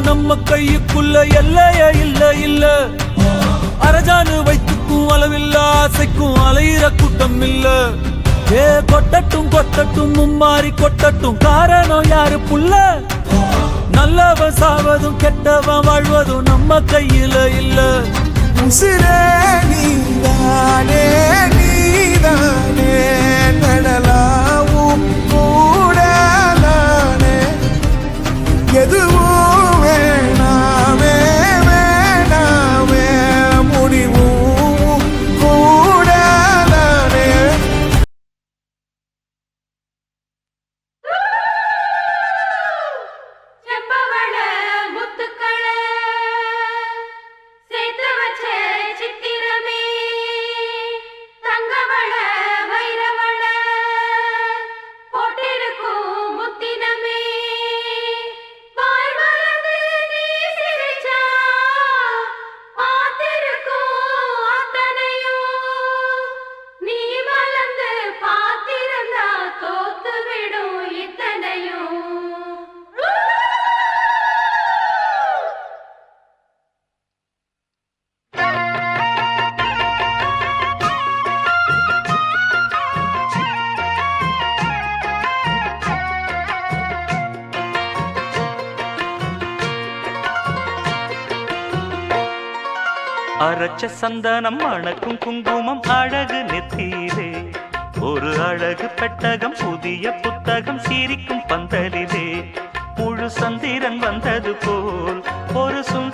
நம்ம கையுக்குள்ள எல்லைய இல்ல இல்ல. அரஜானு வைத்துக்கும் அளவில்ல ஆசைக்கும் அலையிற கூட்டம் இல்ல. ஏ கொட்டட்டும் கொட்டட்டும் மும்மாறி கொட்டட்டும். காரணம் யாரு புள்ள? நல்லவன் சாவதும் கெட்டவன் வாழ்வதும் நம்ம கையில இல்ல. உசிரே நீதானே நீதானே நடலாவும் கூடலானே எதுவும் அரைச்ச சந்தனம் அணக்கும் குங்குமம் அழகு நெத்தியிலே. ஒரு அழகு பெட்டகம் புதிய புத்தகம் சீரிக்கும் பந்தலிலே. முழு சந்திரன் வந்தது போல் ஒரு சுந்த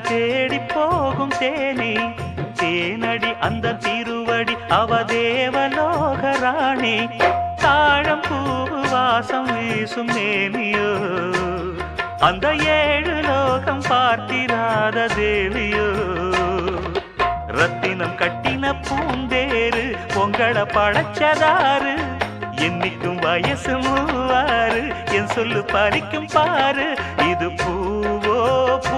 தேடி போகும் தேனி. தேனடி அந்த திருவடி அவ தேவலோக ராணி தாழம் பூவு வாசம் வீசும் நேமியோ அந்த ஏழு லோகம் பார்த்திராத தேவியோ. ரத்தினம் கட்டின பூந்தேரு பொங்கல படைச்சதாறு என்னைக்கும் வயசு மூவாறு என் சொல்லு பறிக்கும் பாரு இது பூவோ பூ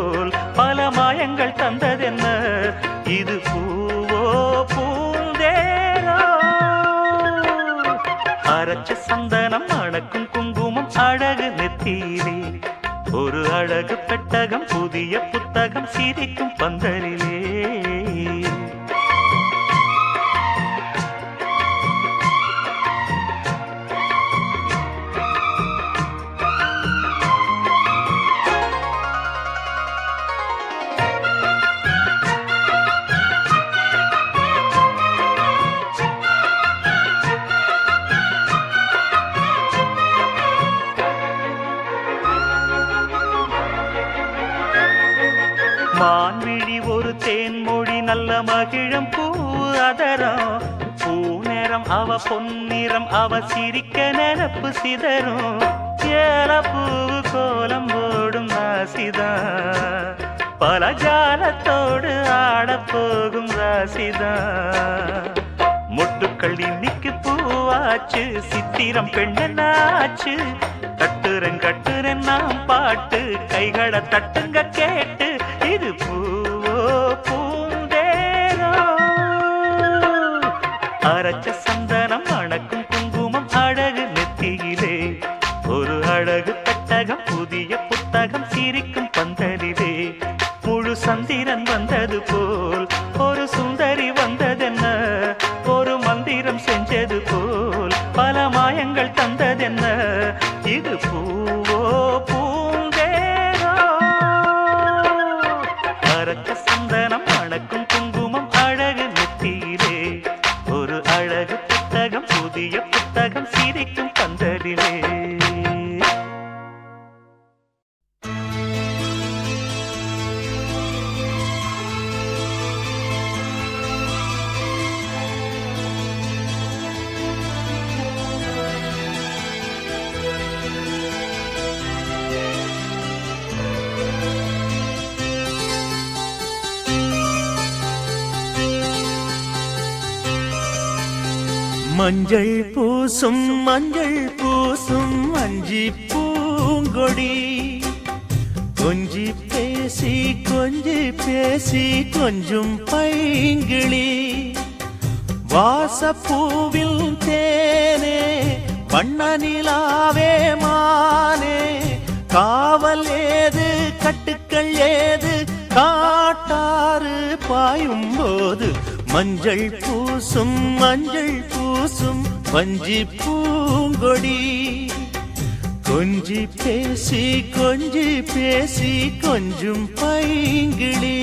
புதிய புத்தகம் சிரிக்கும் பந்தலிலே பொன்னிறம் அவ சிரிக்க நெனப்பு சிதறும். ஏல பூவு கோலம் ஓடும் ராசிதான். பல ஜாலத்தோடு ஆடப் போகும் ராசிதான். முட்டுக்கள் இன்னைக்கு பூவாச்சு சித்திரம் பெண்ணாச்சு கட்டுறன் கட்டுரன் நாம் பாட்டு. கைகளை தட்டுங்க கேட்டு சந்திரன் வந்தது போல் மஞ்சள் பூசும் மஞ்சள் பூசும் அஞ்சி பூங்கொடி. கொஞ்சி பேசி கொஞ்சி பேசி கொஞ்சும் பைங்கிளி. வாசப்பூவில் தேனே வண்ண நிலாவே மானே. காவல் ஏது கட்டுக்கள் ஏது காட்டாறு பாயும் போது மஞ்சள் பூசும் மஞ்சள் பூசும் வஞ்சி பூங்கொடி. கொஞ்சி பேசி கொஞ்சி பேசி கொஞ்சும் பைங்கிளி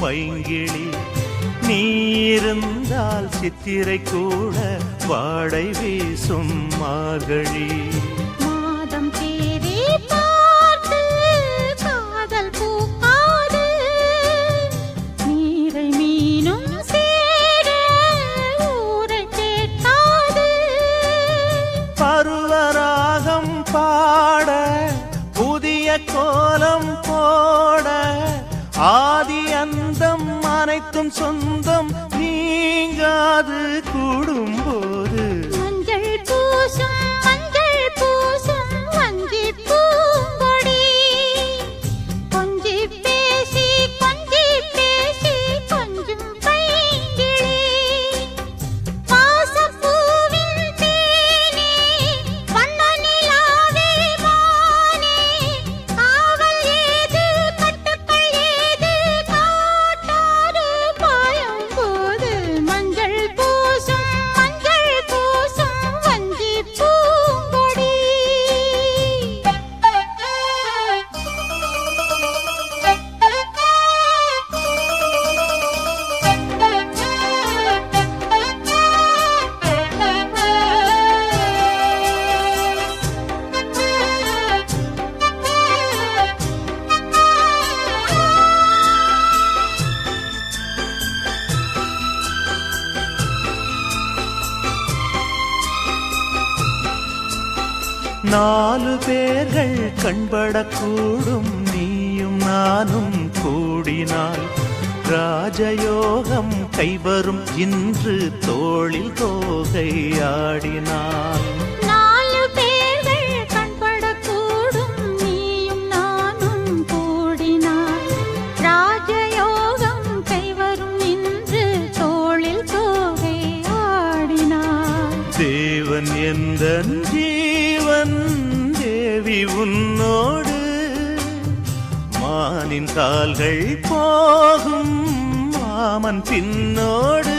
பைங்கிழி பைங்கிளி நீ இருந்தால் சித்திரை கூட வாடை வீசும் மார்கழி. ஆதி அந்தம் அனைத்தும் சொந்தம் நீங்காது கூட பேர்கள் கண்படக்கூடும் நீயும் நானும் கூடினால் ராஜயோகம் கைவரும் இன்று தோளில் தோகையாடினான் மானின் கால்கள் போகும் மாமன் பின்னோடு.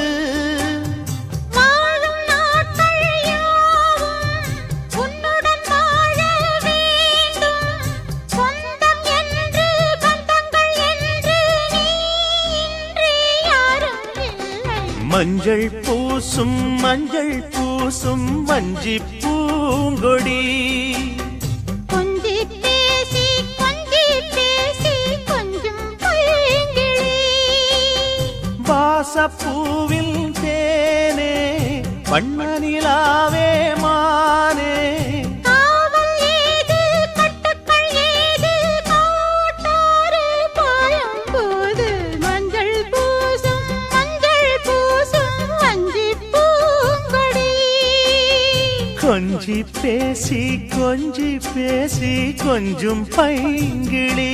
மஞ்சள் பூசும் மஞ்சள் பூசும் வஞ்சி பூங்கொடி. மஞ்சள் பூசும் வஞ்சி பூங்கொடி. கொஞ்சி பேசி கொஞ்சி பேசி கொஞ்சம் பைங்கிளி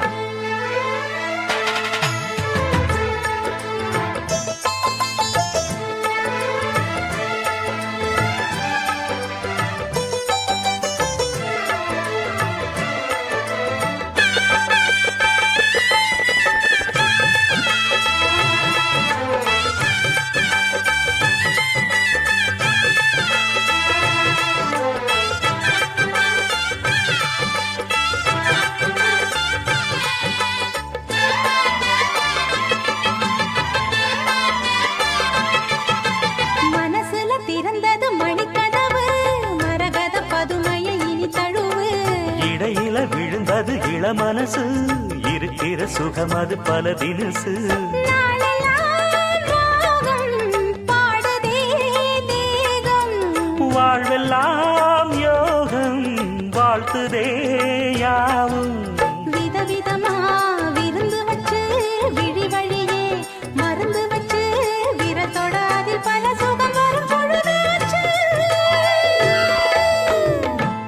பல தினசு வாழ்வெல்லாம் யோகம் வாழ்த்துதே யாவும். விதவிதமா விருந்து வச்சு விழி வழியே மருந்து வச்சு விரத்தோட அதில் பல சுகம் வரும்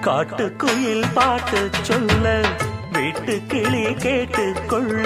காட்டுக்குயில் பாட்டு சொல்ல வீட்டு கிளி கேட்டு கொள்ள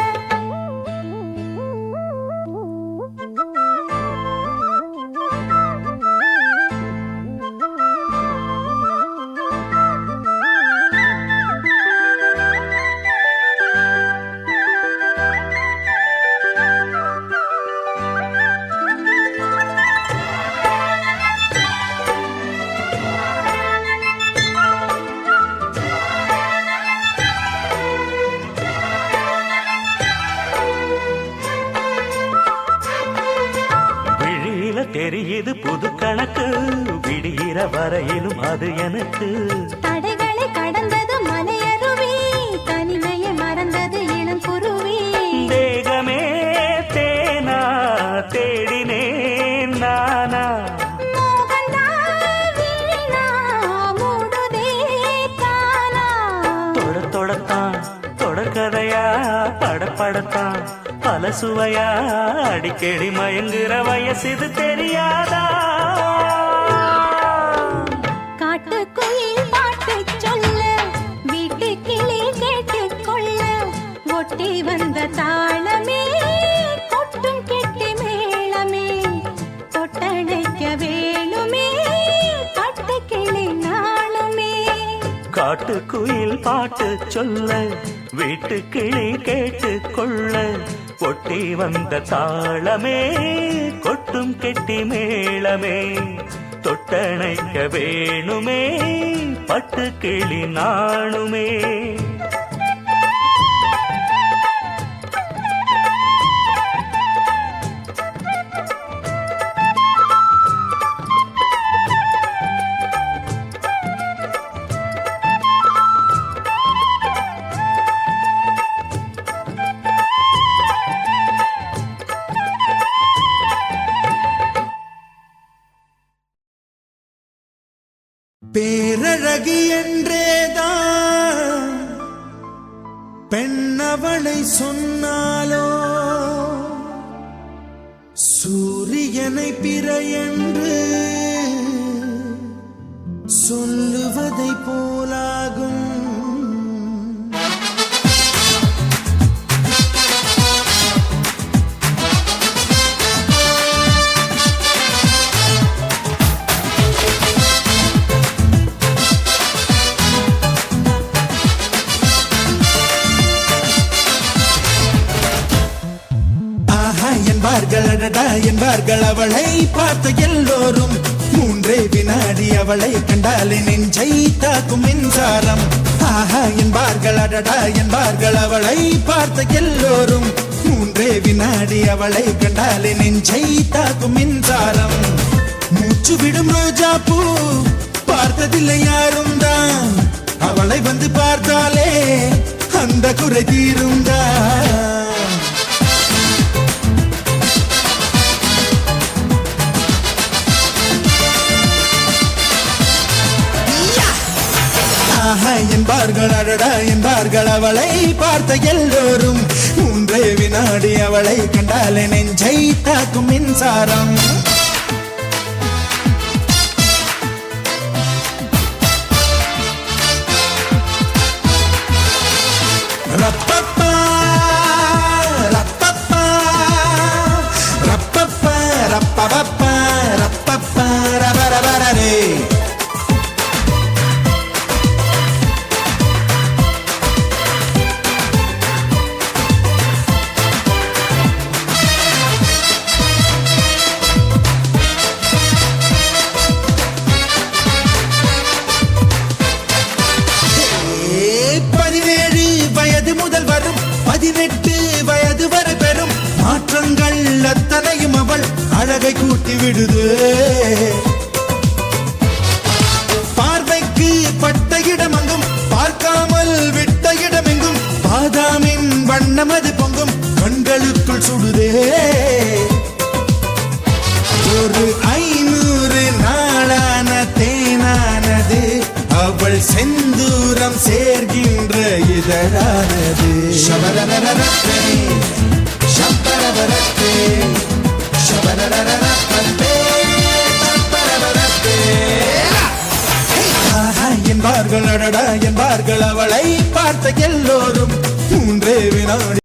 கணக்கு விடிகிற வரையிலும் அது எனக்கு. தடைகளை கடந்தது மலையருவி தனிமையை மறந்தது இளங்குருவி தேகமே தேனா தேடினேன் நானா. தொடத்தான் தொடர்கதையா படப்படத்தான். பல சுவையா? அடிக்கடி மயங்குற வயசு தெரியாதா? வந்த தாளமே கொட்டும் கெட்டி மேளமே தொட்டணைக்க வேணுமே பட்டு கிளி நாணுமே காட்டுக்குயில் பாட்டு சொல்ல வீட்டு கிளி கேட்டு கொள்ள கொட்டி வந்த தாளமே கொட்டும் கெட்டி மேளமே தொட்டணைக்க வேணுமே பட்டு கிளி நாணுமே. பேரழகி என்றேதான். பெண்ணவளை சொன்னாலோ? சூரியனை பிற என்று சொல்லுவதை போலாகும். பார்ப்பார்கள் அடடா என்பார்கள் அவளை பார்த்த எல்லோரும். மூன்றே வினாடி அவளை கண்டாலே நெஞ்சை தாக்கும் மின்சாரம். ஆஹா என்பார்கள் அடடா என்பார்கள் அவளை பார்த்த எல்லோரும். மூன்றே வினாடி அவளை கண்டாலே நெஞ்சை தாக்கும் மின்சாரம். மூச்சு விடும் ரோஜா பூ பார்த்ததில்லை யாரும் தான் அவளை வந்து பார்த்தாலே அந்த குறை தீரும் தான் பார்த்தார்கள் அடடா என்றார்கள் அவளை பார்த்த எல்லோரும் மூன்றே வினாடி அவளை கண்டாலே நெஞ்சை தாக்கும் மின்சாரம். பாதாமின் பொங்கும் கண்களுக்குள் சுடுதே. ஒரு ஐநூறு நாளான தேனானது அவள் செந்தூரம் சேர்கின்ற இதழானது. சபரரரரத்தே, சப்பரவரத்தே, சபரரரரப்பத்தே, என்பார்கள் அடடா என்பார்கள் அவளை பார்த்த எல்லோரும் மூன்றே வினாடி